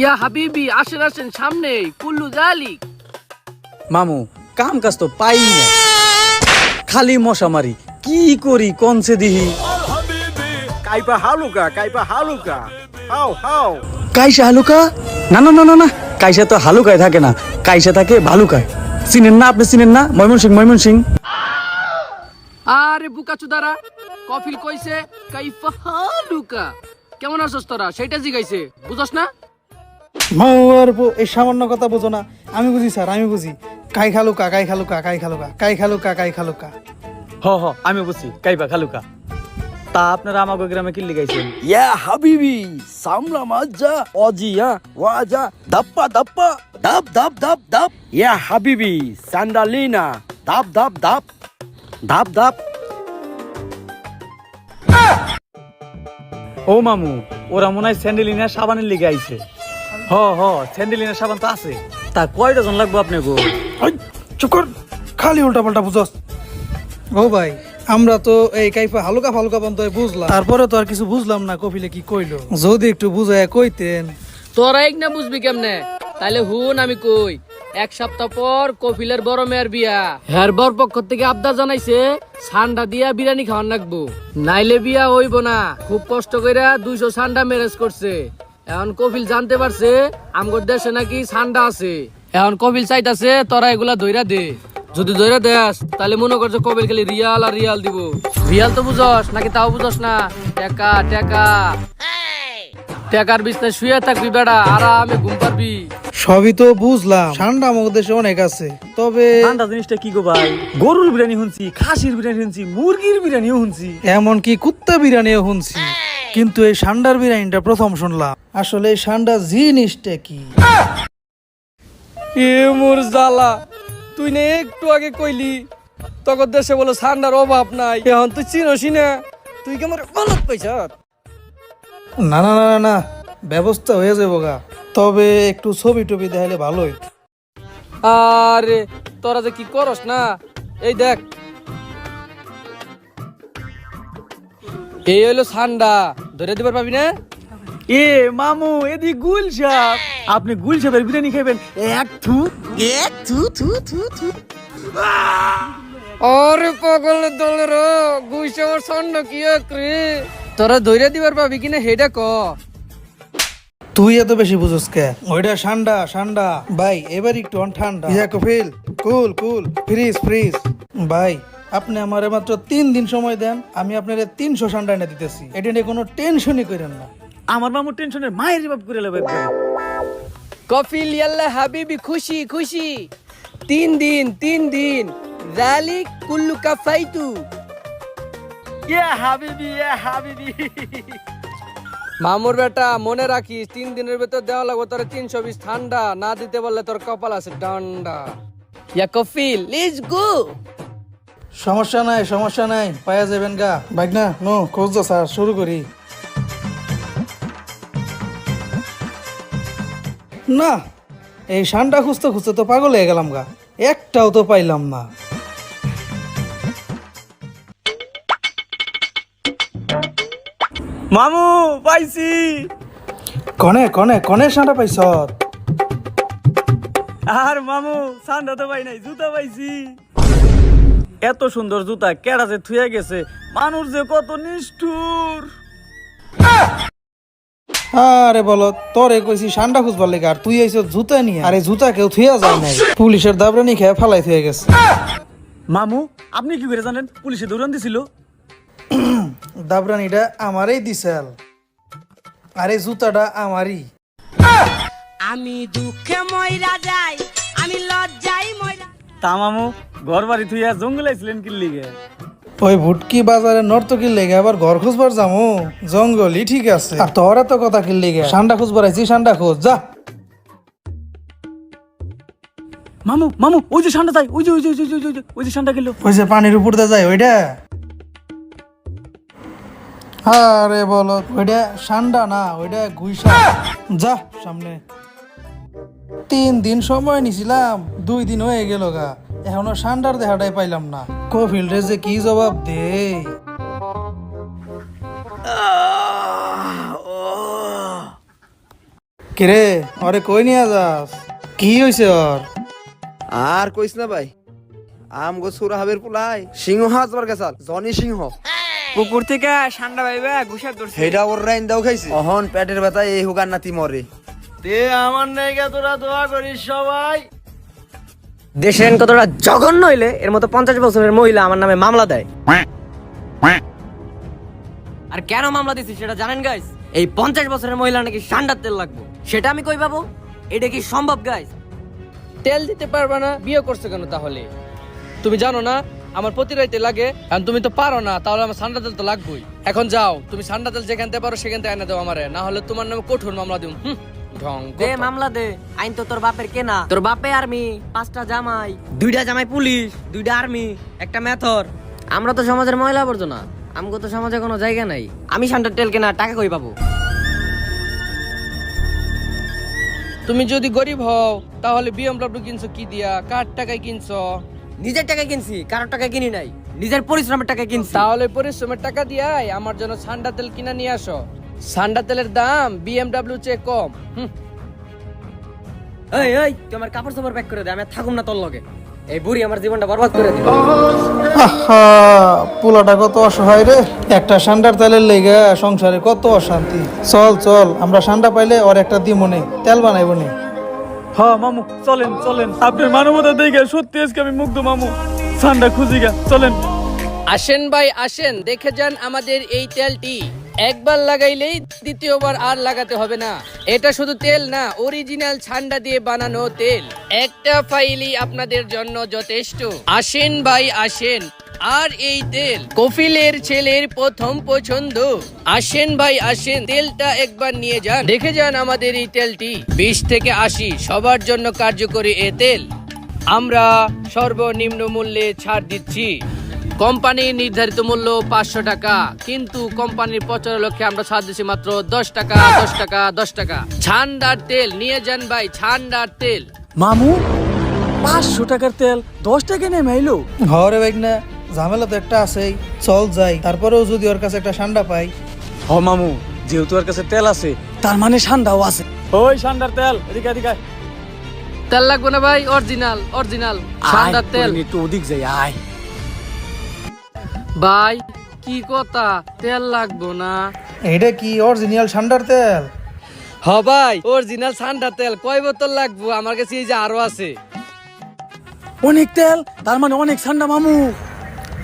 ইয়া হাবিবি আসেন আসেন সামনে কুল্লু জালিক। মামু কাম কাজ তো পাই না। খালি মশা মারি কি করি কনসে দিহি? কাইপা হালুকা কাইপা হালুকা। হাও হাও। কাইসা হালুকা? না না না না না। কাইসা তো হালুকায় থাকে না কাইসা থাকে ভালুকায়। চিনেন না আপনি চিনেন না? ময়মন সিং ময়মন সিং আরে বুকা চুদারা কফিল কইছে কাইফা হালুকা। কেমন আছস তোরা? সেইটা জিগাইছে বুঝস না? মাওয়ার বউ এই সামান্য কথা বোঝো না। আমি বুঝি স্যার আমি বুঝি। কাই খালুকা কাই খালুকা কাই খালুকা কাই খালুকা কাই খালুকা। হ হ আমি বুঝছি। কাইবা খালুকা। তা আপনারা আমাকে গ্রামে কিল্লি গাইছেন? ইয়া হাবিবি সামলা মাজা অজিয়া ওয়াজা দাপ্পা দাপ্পা দাপ দাপ দাপ দাপ। ইয়া হাবিবি সান্ডালিনা দাপ দাপ দাপ দাপ দাপ। ও মামু ওরা মনে হয় স্যান্ডেলিনা সাবানের লিগে আইছে। হ হ স্যান্ডেলিনা সাবান তো আছে। তা কয় ডজন লাগবো আপনি গো চুপ কর খালি উল্টা পাল্টা বুঝস। ও ভাই আমরা তো এই কাইফা হালুকা ফালুকা বন্ধ বুঝলাম। তারপরে তো আর কিছু বুঝলাম না কপিলে কি কইলো? যদি একটু বুঝায় কইতেন। তোরা এক না বুঝবি কেমনে? তাইলে হুন আমি কই। এক সপ্তাহ পর কফিলের বড় মেয়ের বিয়া। হ্যার বর পক্ষ থেকে আবদার জানাইছে সান্ডা দিয়া বিরিয়ানি খাওয়ান লাগবো। নাইলে বিয়া হইব না। খুব কষ্ট কইরা দুইশো সান্ডা ম্যারেজ করছে। এখন কফিল জানতে পারছে আমগর দেশে নাকি সান্ডা আছে। এখন কফিল চাইতাছে তোরা এগুলা ধইরা দে। যদি ধইরা দেস তাহলে মনে করছে কফিল খালি রিয়াল আর রিয়াল দিব। রিয়াল তো বুঝস নাকি তাও বুঝস না? টাকা টাকা। টাকার বিছনায় শুয়ে থাকবি বেড়া আরামে ঘুম পারবি। সবই তো বুঝলাম ঠান্ডা আমাদের দেশে অনেক আছে। তবে ঠান্ডা জিনিসটা কি গো ভাই? গরুর বিরিয়ানি শুনছি খাসির বিরিয়ানি শুনছি মুরগির বিরিয়ানিও শুনছি। এমনকি কুত্তা বিরিয়ানিও শুনছি। কিন্তু এই সান্ডার বিরিয়ানিটা প্রথম শুনলাম। আসলে এই সান্ডা জিনিসটা কি? এ মোর জ্বালা তুই না একটু আগে কইলি তখন দেশে বলো ঠান্ডার অভাব নাই এখন তুই চিনসি না তুই কি আমার গলত পাইছ না না না না না ব্যবস্থা হয়ে যাব গা। তবে একটু ছবি টবি দেখাইলে ভালোই। আরে তোরা যে কি করস না? এই দেখ। এই হইল ঠান্ডা ধরে দিবার পাবি না? এ মামু এদি গুল সাপ। আপনি গুল সাপের বিরিয়ানি খাইবেন। এক থু। থু থু থু আরে পাগল দলের আমার সন্ন কি রে তোরা ধরে দিবার পাবি কিনা হেডা ক। তুই এত বেশি বুঝোস কে? ওইটা ঠান্ডা ঠান্ডা। ভাই এবার একটু অন ঠান্ডা। ইয়া Kafil cool cool fridge fridge. ভাই আপনি আমার মাত্র তিন দিন সময় দেন আমি আপনার তিনশো ঠান্ডা এনে দিতেছি। এটা নিয়ে কোনো টেনশনই করেন না। আমার মামু টেনশনের মায়ের বাপ করে লেবে কফিল ইয়াল্লা হাবিবি খুশি খুশি। তিন দিন তিন দিন। জালিক কুল্লু কাফাইতু। ইয়া হাবিবি ইয়া হাবিবি। মামুর বেটা মনে রাখিস তিন দিনের ভেতর দেওয়া লাগবে তোর তিনশো বিশ ঠান্ডা না দিতে বললে তোর কপাল আছে ডান্ডা। ইয়া কফিল লেটস গো। সমস্যা নাই সমস্যা নাই পায়া যাবেন গা। বাইক না নো খোঁজ দা স্যার শুরু করি। না এই শানটা খুঁজতে খুঁজতে তো পাগল হয়ে গেলাম গা। একটাও তো পাইলাম না। মামু পাইছি। কনে কনে কনে শানটা পাইছ? আর মামু সান্ডা তো পাই নাই জুতা পাইছি। এত সুন্দর জুতা কেডা যে থুয়ে গেছে মানুষ যে কত নিষ্ঠুর। আরে বলো তোরে কইছি খুঁজবার লেগে আর তুই আইছ জুতা নিয়ে। আরে জুতা কেউ থুয়া যায় নাই। পুলিশের দাবরানি খেয়ে ফালাই থুয়ে গেছে। মামু আপনি কি করে জানেন? পুলিশে দৌড়ান দিছিল। দাবরানিটা আমারই দিছেল। আরে জুতাটা আমারই। আমি দুঃখে ময়রা যাই আমি লজ্জাই ময়রা তা মামু ঘর বাড়ি থুইয়া জঙ্গল আইছিলেন কি লিগে? ওই ভুটকি বাজারে নর্তকির লেগে আবার ঘর খুঁজবার যামু? জঙ্গলই ঠিক আছে। আর তোরা তো কথা কিল লেগে? সান্ডা খুঁজবার আইছি সান্ডা খোঁজ যা। মামু মামু ওই যে সান্ডা যাই ওই যে ওই যে ওই যে ওই যে, ওই যে ওই যে সান্ডা গেল ওই যে পানির উপর দিয়ে যায় ওইটা? আরে বলো ওইটা সান্ডা না ওইটা গুইসা যা সামনে। তিন দিন সময় নিছিলাম দুই দিন হয়ে গেল গা। এখনও সান্ডার দেখাটাই পাইলাম না। কফিল্ডে যে কি জবাব দে। কিরে ওরে কই নিয়ে যাস? কি হয়েছে ওর আর কইস না ভাই আম গো সুরা হাবের পুলাই সিংহ হাত বার গেছাল জনি সিংহ। পুকুর থেকে ঠান্ডা পাইবে ঘুষা ধরছে। হেডা ওর রাইন দাও খাইছে। অহন পেটের ব্যথা এই হুগার নাতি মরে। তে আমার নেগে তোরা দোয়া করিস সবাই। দেশের আইন কতটা জঘন্য হইলে এর মতো পঞ্চাশ বছরের মহিলা আমার নামে মামলা দেয়। আর কেন মামলা দিছি সেটা জানেন গাইস এই পঞ্চাশ বছরের মহিলা নাকি সান্ডার তেল লাগবো। সেটা আমি কই পাবো? এটা কি সম্ভব গাইস তেল দিতে পারবে না বিয়ে করছ কেন তাহলে? তুমি জানো না আমার প্রতি রাইতে লাগে আর তুমি তো পারো না তাহলে আমার সান্ডা তেল তো লাগবেই। এখন যাও তুমি সান্ডা তেল যেখান থেকে পারো সেখান থেকে এনে দাও আমারে না হলে তোমার নামে কঠোর মামলা দিম হুম, দে মামলা দে। আইন তো তোর বাপের কেনা। তোর বাপে আর্মি পাঁচটা জামাই। দুইটা জামাই পুলিশ দুইটা আর্মি একটা মেথর। আমরা তো সমাজের মহিলা আবর্জনা। আমগো তো সমাজে কোনো জায়গা নাই। আমি কেনা টাকা কই পাবো? তুমি যদি গরিব হও তাহলে বিএমডব্লিউ কিনছো কি দিয়া? কার টাকায় কিনছো? নিজের টাকায় কিনছি কারোর টাকায় কিনি নাই। নিজের পরিশ্রমের টাকায় কিনছি। তাহলে পরিশ্রমের টাকা দিয়াই আমার জন্য সান্ডা তেল কিনা নিয়ে আসো। সান্ডা তেলের দাম বিএমডব্লিউ চেয়ে কম। এই এই তুই আমার কাপড় চাপড় প্যাক করে দে আমি থাকুম না তোর লগে। এই বুড়ি আমার জীবনটা বরবাদ করে দিল। আহা পোলাটা কত অসহায় রে। একটা সান্ডার তেলের লেগে সংসারে কত অশান্তি। চল চল আমরা সান্ডা পাইলে ওর একটা দিমনে তেল বানাইব নি হ্যাঁ মামু চলেন চলেন। আপনার মানবতা দেখে সত্যি আজকে আমি মুগ্ধ মামু। ঠান্ডা খুঁজি গা চলেন। আসেন ভাই আসেন দেখে যান আমাদের এই তেলটি। একবার লাগাইলেই দ্বিতীয়বার আর লাগাতে হবে না। এটা শুধু তেল না অরিজিনাল ছান্ডা দিয়ে বানানো তেল। একটা ফাইলই আপনাদের জন্য যথেষ্ট। আসেন ভাই, আসেন। আর এই তেল কফিলের ছেলের প্রথম পছন্দ। আসেন ভাই, আসেন। তেলটা একবার নিয়ে যান। দেখে যান আমাদের এই তেলটি। বিশ থেকে আশি, সবার জন্য কার্যকরী এ তেল। আমরা সর্বনিম্ন মূল্যে ছাড় দিচ্ছি। কোম্পানির নির্ধারিত মূল্য পাঁচশো টাকা কিন্তু কোম্পানির প্রচার লক্ষ্যে আমরা ছাড় দিচ্ছি মাত্র দশ টাকা দশ টাকা দশ টাকা। ছান্ডার তেল নিয়ে যান ভাই ছান্ডার তেল। মামু পাঁচশো টাকার তেল দশ টাকা নেমে আইলো হরে বাইক না ঝামেলা তো একটা আছেই চল যাই তারপরেও যদি ওর কাছে একটা সান্ডা পাই। হ মামু যেহেতু ওর কাছে তেল আছে। তার মানে ঠান্ডাও আছে। ওই ঠান্ডার তেল এদিকে এদিকে। তেল লাগবে না ভাই অরিজিনাল অরিজিনাল ছান্ডার আয়, তেল। একটু ওদিক যাই আয়। ভাই কি কথা? তেল লাগবো না। এটা কি অরিজিনাল সান্ডার তেল? হ ভাই অরিজিনাল ছান্ডার তেল। কয় বোতল লাগবো? আমার কাছে এই যে আরও আছে। অনেক তেল তার মানে অনেক ঠান্ডা মামু।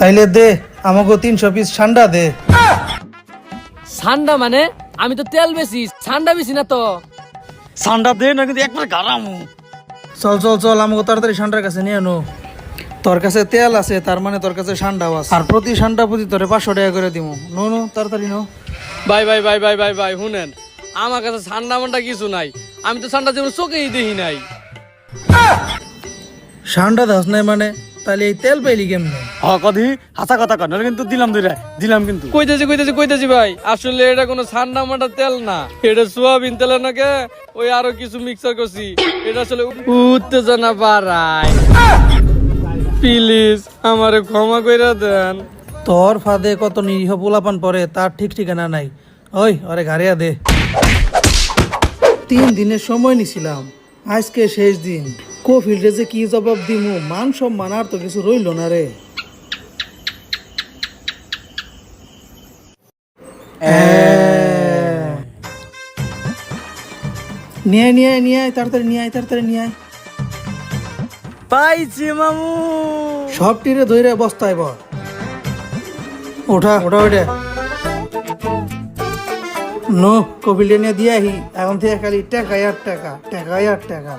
তাইলে দে আমাকে তিনশো পিস সান্ডা দে। ছান্ডা মানে? আমি তো তেল বেশি ছান্ডা বেশি না তো? ঠান্ডা দে না কিন্তু একবার গারামু চল চল চল আমাকে তাড়াতাড়ি সান্ডার কাছে নিয়ে আনো। তোর কাছে তেল আছে তার মানে তোর কাছে সান্ডাও আছে। আর প্রতি সান্ডা প্রতি তোরে পাঁচশো টাকা করে দিব নো নো তাড়াতাড়ি নো ভাই ভাই ভাই ভাই ভাই ভাই শুনেন আমার কাছে ঠান্ডা মান্ডা কিছু নাই। আমি তো ঠান্ডা যেমন চোখেই দেখি নাই। সান্ডা দাস নাই মানে? তাহলে এই তেল পেলি কেমনে? হ কদি হাসা কথা কর নাহলে কিন্তু দিলাম দুইটা দিলাম কিন্তু। কইতেছি কইতেছি কইতেছি ভাই আসলে এটা কোনো ঠান্ডা মান্ডা তেল না। এটা সোয়াবিন তেল নাকি ওই আরও কিছু মিক্সার করছি। এটা আসলে উত্তেজনা বাড়ায়। প্লিজ আমারে ক্ষমা কইরা দেন। তোর ফাঁদে কত নিরীহ পোলাপান পরে, তার ঠিক ঠিকানা নাই। ওই আরে ঘাড়িয়া দে। তিন দিনের সময় নিছিলাম। আজকে শেষ দিন। কোফিল্ডে যে কি জবাব দিমু, মান সম্মান আর তো কিছু রইল না রে। নিয়ে নিয়ে নিয়ে তাড়াতাড়ি নিয়ে তাড়াতাড়ি নিয়ে পাইছি মামু। সব টিরে ধরে বস্তায় বর ওঠা ওঠা ওঠা। নো কপিলে নিয়ে দিয়ে আহি। এখন থেকে খালি টাকাই আর টাকা টাকাই আর টাকা।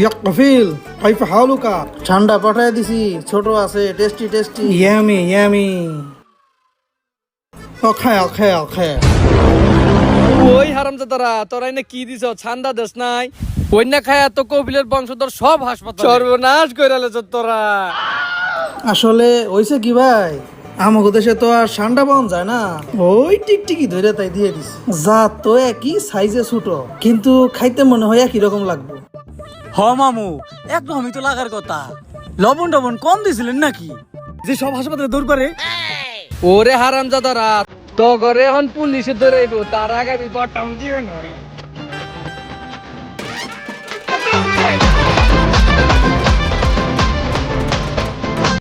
ইয়া কফিল কাইফ হাউলুকা ঠান্ডা পাঠায় দিছি ছোট আছে টেস্টি টেস্টি। ইয়ামি ইয়ামি অখায় অখায় অখায় ওই হারামজাদারা তোরা এনে কি দিছ? ছান্দা দেশ নাই। না খায় তো কপিলের বংশধর সব হাসপাতাল। সর্বনাশ করে লেছ তোরা। আসলে ওইসে কি ভাই? আমাকে দেশে তো আর ঠান্ডা পাওয়া যায় না। ওই টিকটিকি ধরে তাই দিয়ে দিস যা তো একই সাইজে ছোট কিন্তু খাইতে মনে হয় একই রকম লাগবে। হ মামু একদমই তো লাগার কথা। লবণ টবণ কম দিছিলেন নাকি? যে সব হাসপাতালে দৌড় করে। ওরে হারামজাদারা তো ঘরে এখন পুলিশে ধরে তার আগে আমি বটম দিও না